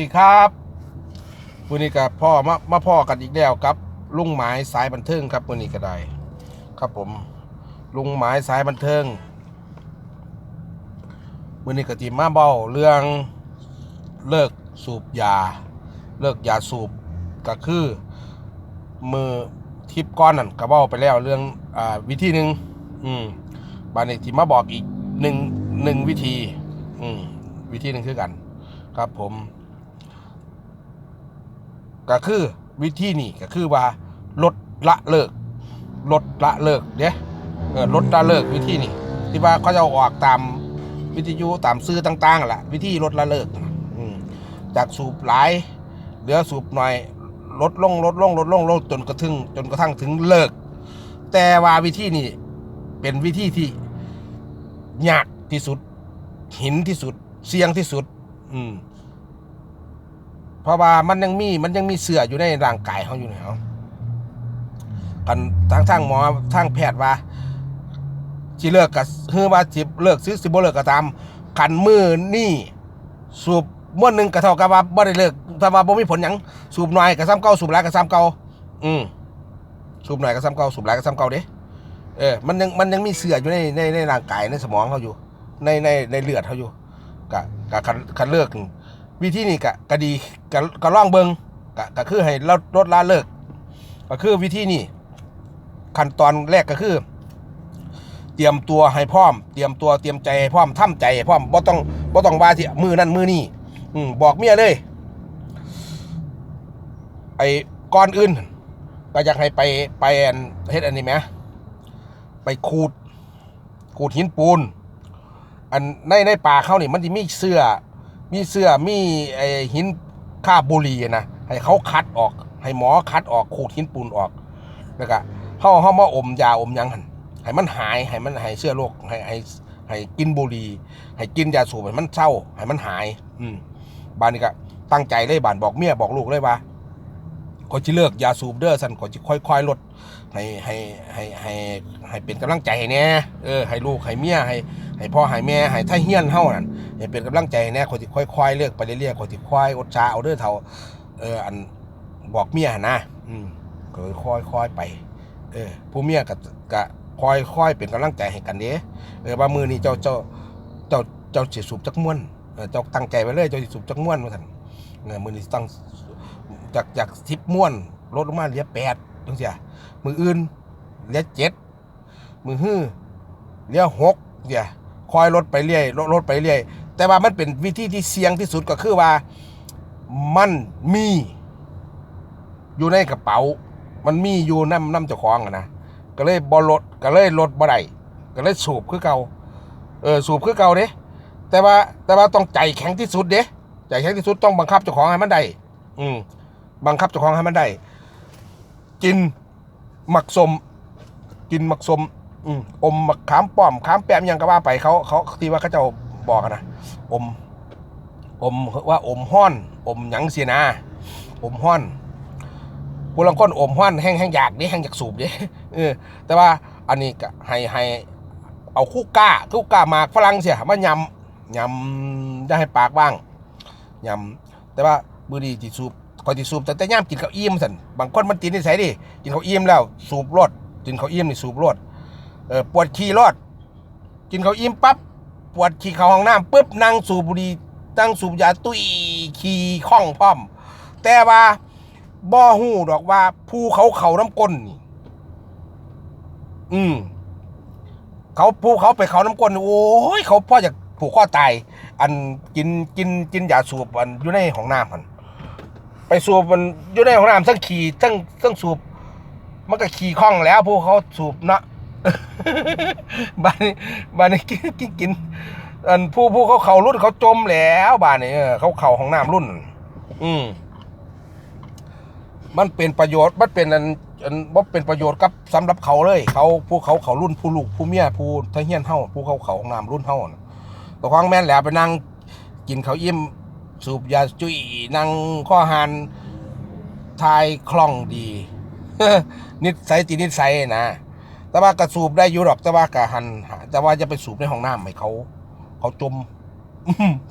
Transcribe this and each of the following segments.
ดีครับวันนี้กับพ่อมามาพ่อกันอีกแล้วครับ ลุงหมายสายบันเทิงครับวันนี้ก็ได้ ครับผม ลุงหมายสายบันเทิงวันนี้ก็จิมาเบ้าเรื่องเลิกสูบยา เลิกยาสูบก็คือ มือทิปก้อนนั่นก็เบ้าไปแล้วเรื่องอ่าวิธีหนึ่งอืมบานนี้ทีมาบอกอีกหนึ่งหนึ่งวิธี อืมวิธีหนึ่งคือกัน ครับผม ก็คือวิธีนี้ก็คือว่าลดละเลิกลดละเลิกเด้เออลดละเลิกวิธีนี้ที่ว่าเขาจะออกตามวิทยุตามซื้อต่างๆแหละวิธีลดละเลิกจากสูบหลายเหลือสูบหน่อยลดลงลดลงลดลงลดจนกระทั่งจนกระทั่งถึงเลิก แต่ว่าวิธีนี้เป็นวิธีที่ยากที่สุดหินที่สุดเสี่ยงที่สุด อืม เพราะว่ามันยังมีมันยังมีเสืออยู่ในร่างกายเขาอยู่แล้วกันทางทางหมอทางแพทย์ว่าสิเลิกกับเฮือว่าสิเลิกซื้อสิบเลิกก็ตามกันมือนี่สูบม้วนหนึ่งก็เท่ากับว่าบ่ได้เลิกถ้าว่าบ่มีผลหยังสูบหน่อยก็ซ้ำเก่าสูบหลายก็ซ้ำเก่าอืมสูบหน่อยก็ซ้ำเก่าสูบหลายก็ซ้ำเก่าเด้เออมันยังมันยังมีเสืออยู่ในในในร่างกายในสมองเขาอยู่ ในในในเลือดเขาอยู่กะกะคันคันเลิก วิธีนี้กะกะดีกะกะล่องเบิงกะกะคือให้ลดลดละเลิก ก็คือวิธีนี้ขั้นตอนแรกก็คือ เตรียมตัวให้พร้อม เตรียมตัวเตรียมใจให้พร้อมทำใจให้พร้อมบ่ต้องบ่ต้องว่าที่มือนั่นมือนี่อืมบอกเมียเลยไอ้ก่อนอื่น ก็อยากให้ไปไปอันเฮ็ดอันนี้ไหมไปขูดขูดหินปูน อันในในป่าเขานี่มันจะมีเสื้อ มีเสื้อมีไอหินค่าบบุหรีนะให้เขาคัดออก ให้หมอคัดออกขูดหินปูนออกแล้วก็เขาเขามาอมยาอมยังหันให้มันหายให้มันให้เสื้อโรคให้ให้ให้กินบุหรีให้กินยาสูบให้มันเศร้าให้มันหาย อืมบ้านนี้ก็ตั้งใจเลยบ้านบอกเมียบอกลูกเลยว่าขอจะเลิกยาสูบเด้อสันขอจะค่อยๆลดให้ให้ให้ให้ให้เป็นกำลังใจให้แน่เออให้ลูกให้เมียให้ให้พ่อให้แม่ให้ท่าเฮียนเฮานั่น ให้เป็นกำลังใจแน่คนที่ค่อยๆเลือกไปเรื่อยๆคนที่ค่อยอดชาเอาเด้อเท่าเอออันบอกเมียนะอืมก็ค่อยๆไป เออผู้เมียก็ก็ค่อยๆเป็นกำลังใจให้กันเด้เออว่ามือนี้เจ้าเจ้าเจ้าเจ้าสิสูบจักม่วนเออเจ้าตั้งใจไว้เลยเจ้าสิสูบจักม่วนว่าซั่นเออมือนี้ตั้งจากจากสิบม่วนลดลงมาเหลือแปดจังซี่มืออื่นเหลือเจ็ดมือฮื้อเหลือหกเดี๋ยวคอยลดไปเรื่อยลดลดไปเรื่อย แต่ว่ามันเป็นวิธีที่เสี่ยงที่สุดก็คือว่ามันมีอยู่ในกระเป๋า มันมีอยู่น้ำน้ำเจ้าของอะนะก็เลยบอลดก็เลยลดบ่ได้ก็เลยสูบคือเก่าเออสูบคือเก่าเด้แต่ว่าแต่ว่าต้องใจแข็งที่สุดเด้ใจแข็งที่สุดต้องบังคับเจ้าของให้มันได้อืมบังคับเจ้าของให้มันได้กินหมักสมกินหมักสมอืมอมมะขามป้อมขามแปมยังก็ว่าไปเขาเขาที่ว่าเขาจะ บอกนะอม อมว่าอมห้อน อมหยังเสียนะอมห้อนผู้ลังคนอมห้อนแห้งแห้งอยากดิแห้งอยากสูบดิเออ แต่ว่าอันนี้ก็ให้ให้เอาคู่ก้าคู่ก้ามากฝรั่งเสียมายำยำได้ให้ปากบ้างยำแต่ว่ามือดีจิสูบคอยจิสูบแต่แต่ย่ำกินข้าวอิ่มสันบางคนมันติดนิสัยดิกินข้าวอิ่มแล้ว สูบรดกินข้าวอิ่มนี่สูบรดเออปวดขี้รอดกินข้าวอิ่มปั๊บ ปวดขี้เข้าห้องน้ำปุ๊บนั่งสูบบุหรี่นั่งสูบยาตุ้ยขี้ข้องพร้อม แต่ว่าบ่หูดอกว่าผู้เขาเขาน้ำก้นนี่อืมเขาผู้เขาไปเขาน้ำก้นโอ้ยเขาพ่อจะผูกข้อตาย อันกินกินกินยาสูบอันอยู่ในห้องน้ำมันไปสูบมันอยู่ในห้องน้ำทั้งขี่ทั้งทั้งสูบมันก็ขี่ข้องแล้วพวกเขาสูบเนาะ บ้านนี้บ้านนี้กินกินกินอันผู้ผู้เขาเขารุ่นเขาจมแล้วบ้านนี้เขาเข่าของน้ำรุ่น อืมมันเป็นประโยชน์มันเป็นอันอันบ่เป็นประโยชน์กับสำหรับเขาเลย เขาผู้เขาเขารุ่นผู้ลูกผู้เมียผู้ทะเฮียนเฮาผู้เขาเขาของน้ำรุ่นเฮาน่ะตัวของแม่นแหล้วไปนั่งกินเขาอิ่มสูบยาจุยนั่งข้อหันทายคล่องดี นิสัยตินิสัยนะ แต่ว่ากระสูบได้อยู่หรอกแต่ว่ากะหันแต่ว่าจะไปสูบในห้องน้ำให้เขาเขาจม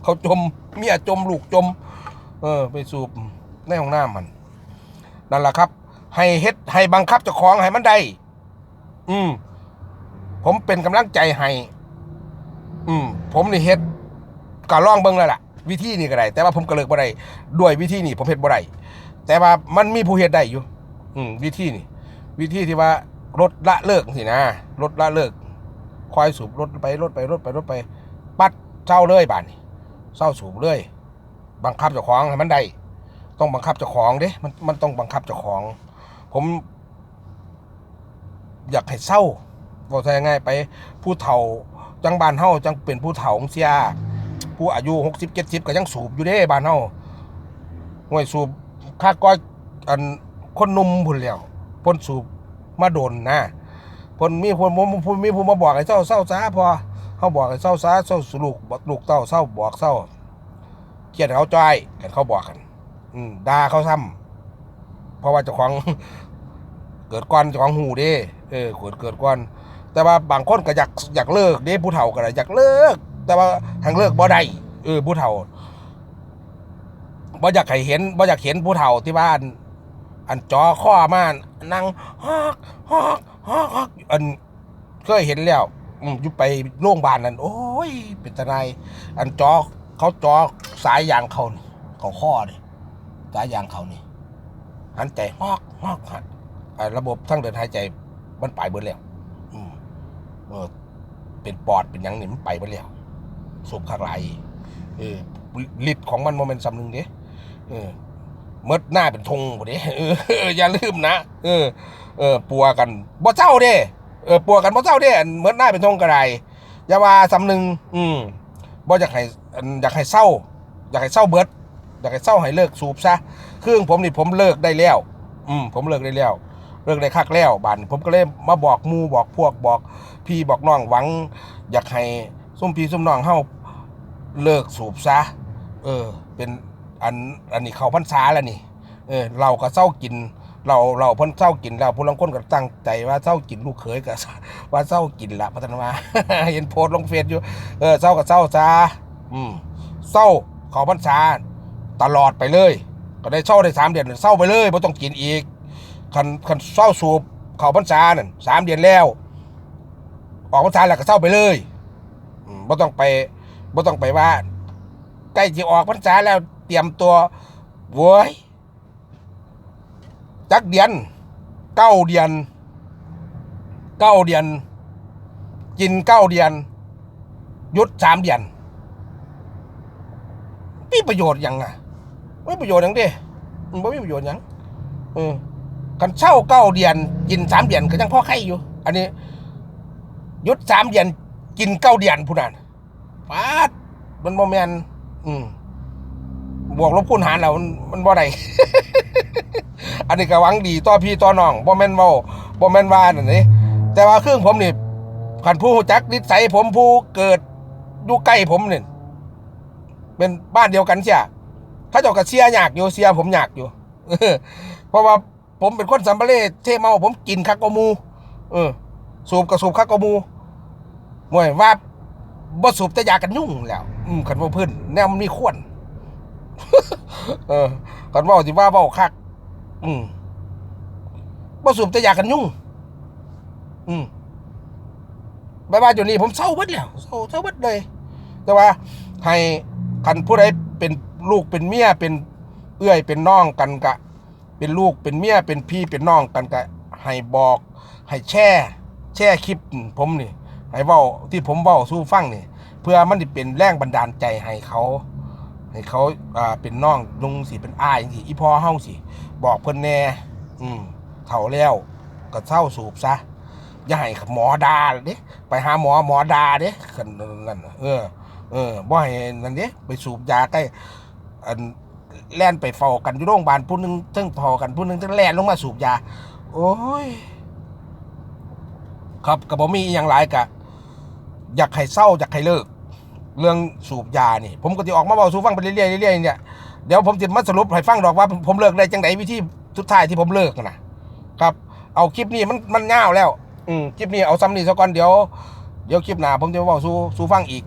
เขาจมเมียจมลูกจม เออ ไปสูบในห้องน้ำมันนั่นแหละครับ ให้เฮ็ดให้บังคับเจ้าของให้มันได้อืม ผมเป็นกำลังใจให้อืม ผมนี่เฮ็ดก็ลองเบิ่งแล้วล่ะ วิธีนี้ก็ได้แต่ว่าผมก็เลิกบ่ได้ด้วยวิธีนี้ผมเฮ็ดบ่ได้แต่ว่ามันมีผู้เฮ็ดได้อยู่ อืม วิธีนี่ วิธีที่ว่า ลดละเลิกสินะลดละเลิกคอยสูบลดไปลดไปลดไปลดไป ปัดเศร้าเลยบาดนี้เศร้าสูบเลย บังคับเจ้าของให้มันได้ต้องบังคับเจ้าของเด้มันมันต้องบังคับเจ้าของ ผม อยากให้เศร้าบอกใช่ง่ายไป ผู้เฒ่าจังบานเฮาจังเป็นผู้เฒ่าของเสียผู้อายุหกสิบเจ็ดสิบก็ยังสูบอยู่เด้บ้านเฮาห่วยสูบค่าก้อยอันคนนุ่มพุ่นแล้วพ่นสูบ มาโดนนะพ่นมีพ่นผมผมมีผู้มาบอกให้เศร้าเศร้าซะพอเขาบอกให้เศร้าซะเศร้าสูลูกลูกเต้าเศร้าบอกเศร้าเกลียดเขาจ้อยกันเขาบอกกันอืมด่าเขาซ้ำเพราะว่าเจ้าของเกิดก่อนเจ้าของหูเด้เออเกิดเกิดก่อนแต่ว่าบางคนก็อยากอยากเลิกเด้ผู้เฒ่าก็ได้อยากเลิก แต่ว่าทางเลิกบ่ได้เออผู้เฒ่าบ่อยากให้เห็นบ่อยากเห็นผู้เฒ่าที่บ้าน อันจอข้อมานั่งฮอกฮอกฮอกฮอกอันเคยเห็นแล้วอยู่ไปโรงพยาบาลนั่นโอ้ยเป็นตะไนอันจอเขาจอสายยางเขานี่เขาข้อนี่สายยางเขานี่หันใจฮอกฮอกหันอ่าระบบทั้งเดินหายใจมันไปเบิดแล้วอืมเออเป็นปอดเป็นยังนี่มันไปเบิดแล้วสูบข้างไหลเออฤทธิ์ของมันโมเมนต์สำนึงเด้เออ มดหน้าเป็นธงบ่เด้เอออย่าลืมนะเออ เออปัวกันบ่เจ้าเด้เออปัวกันบ่เจ้าเด้อันเมดหน้าเป็นธงกระไรอย่าว่าสำนึง อืมบ่อยากให้อยากให้เศร้า อยากให้เศร้าเบิดอยากให้เศร้าให้เลิกสูบซะเครื่องผมนี่ผมเลิกได้แล้ว อืมผมเลิกได้แล้วเลิกได้คักแล้วบานผมก็เลยมาบอกมูบอกพวกบอก พี่บอกน้องหวัง อยากให้ส้มพี่ส้มน้องเฮาเลิกสูบซะ เออ เป็น อันอันนี้เขาพรรษาแล้วนี่ เออเราก็เศร้ากิน เราเราเพ้นเศร้ากินแล้วผู้ลังคนก็ตั้งใจว่าเศร้ากินลูกเขยก็ว่าเศร้ากินละพัฒนามาเห็นโพสลงเฟซอยู่ เออเศร้ากับเศร้าซาอืมเศร้าเขาพรรษาตลอดไปเลย ก็ได้เศร้าได้สามเดือนเศร้าไปเลยไม่ต้องกินอีกคันคันเศร้าสูบเขาพรรษานั่นสามเดือนแล้ว ออกพรรษาแล้วก็เศร้าไปเลยไม่ต้องไปไม่ต้องไปว่าใกล้จะออกพรรษาแล้ว เตรียมตัวโว้ยจักเดือนเก้าเดือนเก้าเดือนกินเก้าเดือนยุดสามเดือนมีประโยชน์ยังอะไม่ประโยชน์ยังเด้มันไม่มีประโยชน์ยังเออกันเช่าเก้าเดือนกินสามเดือนก็ยังพ่อไข่อยู่ อันนี้ ยุดสามเดือนกินเก้าเดือนผู้นั้นปาดมันโมแมนอืม บวกลบคูณหารแล้วมันบ่ได้อันนี้ก็หวังดีต่อพี่ต่อน้องบ่แม่นเว้าบ่แม่นว่านั่นนี่แต่ว่าเครื่องผมนี่คันผู้จักนิสัยผมผู้เกิดอยู่ใกล้ผมนี่เป็นบ้านเดียวกันเสียถ้าเจ้าก็เสียยากอยู่เสียผมอยากอยู่เพราะว่าผมเป็นคนสัมภเรเทเมาผมกินคักกว่าหมู เออ สูบก็สูบคักกว่าหมูมวยว่าบ่สูบแต่ยากันยุ่งแล้ว อืมคันว่าเพิ่นแนวมันมีควร เออกันว่าสิว่าเว้าคัก อืมบ่สูบแต่ยากันยุ่ง อืมบายบายอยู่นี่ผมเศร้าเบิดแล้วเศร้าเศร้าเบิดเลย แต่ว่า ให้คันผู้ใดเป็นลูกเป็นเมียเป็นเอื้อยเป็นน้องกันกะ เป็นลูกเป็นเมียเป็นพี่เป็นน้องกันกะ ให้บอก ให้แช่ แช่คลิปผมนี่ให้เว้าที่ผมเว้าสู้ฟังนี่ เพื่อมันจะเป็นแรงบันดาลใจให้เขา ให้เขาอ่าเป็นน้องลุงสิเป็นอ้ายสิอีพ่อเฮาสิบอกเพิ่นแน่อืมเฒ่าแล้วก็เศร้าสูบซะอย่าให้หมอดาเด้ไปหาหมอหมอดาเด้กันนั่นน่ะเออ เออบ่ให้นั่นเด้ไปสูบยาใกล้อันแล่นไปเฝ้ากันอยู่โรงพยาบาลผู้หนึงทั้งพอกันผู้หนึงทั้งแล่นลงมาสูบยา โอ้ย ครับกับผมมีอหย่างหลายกะ อยากให้เศร้าอยากให้เลิก เรื่องสูบยานี่ ผมก็จะออกมาบอกสู่ฟังไปเรื่อยๆเรื่อยๆเนี่ยเดี๋ยวผมจะมาสรุปให้ฟังดอกว่า ผมเลิกได้จังไดวิธีสุดท้ายที่ผมเลิกนะครับ เอาคลิปนี้มันมันยาวแล้ว อืมคลิปนี้เอาซ้ำนี่ซะก่อนเดี๋ยวเดี๋ยวคลิปหน้าผมจะบอกสู่สู่ฟังอีก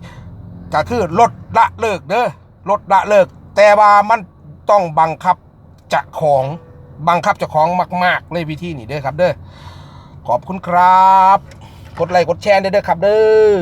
ก็คือลดละเลิกเด้อลดละเลิก แต่ว่ามันต้องบังคับเจะของบังคับเจะของมาก ๆ เลยวิธีนี้เด้อครับ เด้อขอบคุณครับ กดไลค์กดแชร์เด้อครับเด้อ